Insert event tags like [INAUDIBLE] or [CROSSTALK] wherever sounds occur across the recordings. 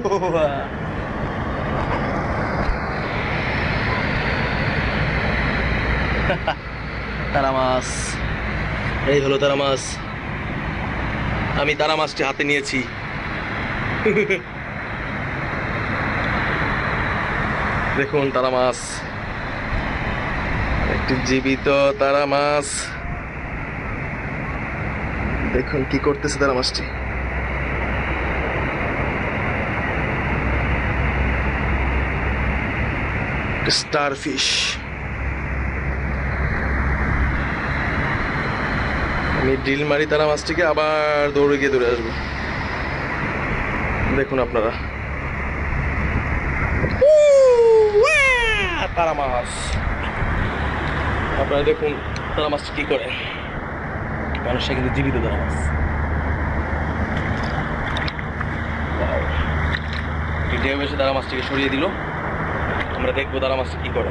[LAUGHS] তারা মাছ এই হলো তারা মাছ আমি তারা মাছটি হাতে নিয়েছি। [LAUGHS] দেখুন তারা মাছ একটি জীবিত তারা মাছ দেখুন কি করতেছে তারা মাছটি স্টার ফিশ আমি ডিল মারি তারা মাছটিকে, আবার দৌড়ে গিয়ে দৌড়ে আসব। দেখুন আপনারা। তারা মাছ। আপনারা দেখুন তারা মাছটি কি করে। মানুষটা কিন্তু জীবিত তারা মাছ. ঢেউ এসে তারা মাছটিকে সরিয়ে দিল। আমরা দেখব তারা মাছটি কি করে।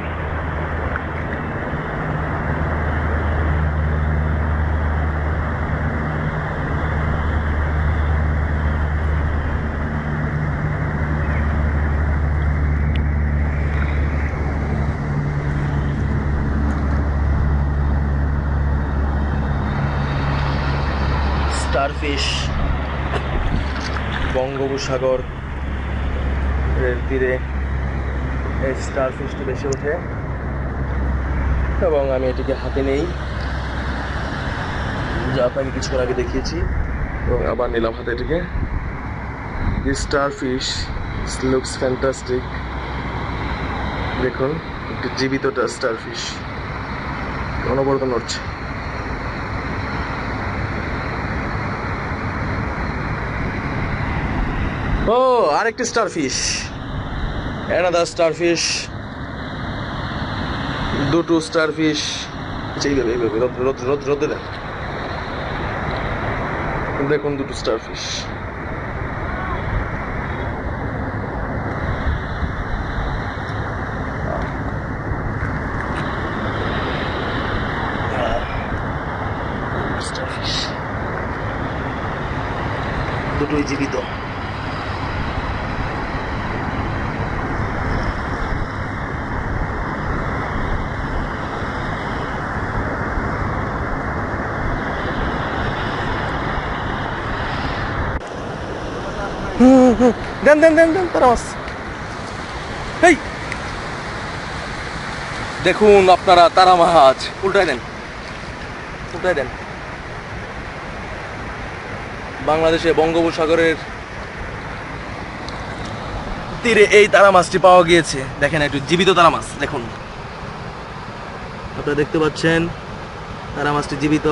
স্টারফিশ বঙ্গোপসাগর এর তীরে এই স্টার ফিশটি বেশি ওঠে। এবং আমি এটিকে হাতে নেই। যা আপনাকে কিছুক্ষণ আগে দেখিয়েছি। এবং আবার নিলাম হাতে এটিকে। স্টার ফিশ লুকস ফ্যান্টাস্টিক দেখুন, একটি জীবিত স্টার ফিশ অনবরত নড়ছে। ও, আরেকটি স্টারফিশ অ্যানাদার স্টারফিশ দুটো স্টারফিশ এইভাবে এইভাবে রোদ রোদ রোদ, রোদে দেন দেখুন দুটো স্টারফিশ দুটোই জীবিত। দেন দেন দেন দেন, তারা মাছ এই দেখুন আপনারা, তারা মাছ উল্টাই দেন। উল্টাই দেন। বাংলাদেশে বঙ্গোপসাগরের তীরে এই তারা মাছটি পাওয়া গিয়েছে। দেখেন, একটু জীবিত তারা মাছ, দেখুন। আপনারা দেখতে পাচ্ছেন, তারা মাছটি জীবিত।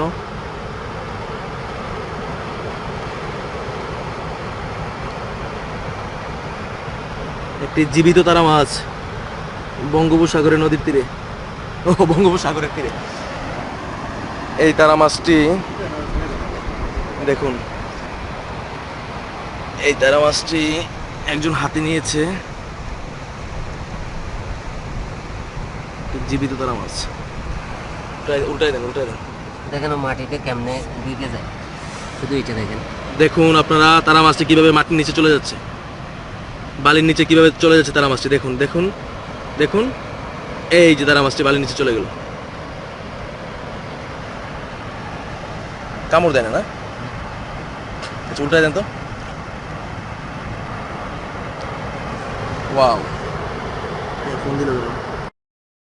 একটি জীবিত তারা মাছ বঙ্গোপসাগরের নদীর তীরে। ও বঙ্গোপসাগরের তীরে। এই তারা মাছটি দেখুন। এই তারা মাছটি একজন হাতে নিয়েছে। জীবিত তারা মাছ। উল্টাই- উল্টাই দেন উল্টাই দেন। দেখেন মাটিতে কেমনে ঢুকে যায়। শুধু এটা দেখেন। দেখুন আপনারা তারা মাছটি কীভাবে মাটির নিচে চলে যাচ্ছে। বালির নিচে কীভাবে চলে যাচ্ছে তারা মাছটি? দেখুন দেখুন দেখুন। এই যে তারা মাছটি বালির নিচে চলে গেল। কামড় দেয় না আচ্ছা উল্টায় দেন তো। ওয়াও। ফোন দিল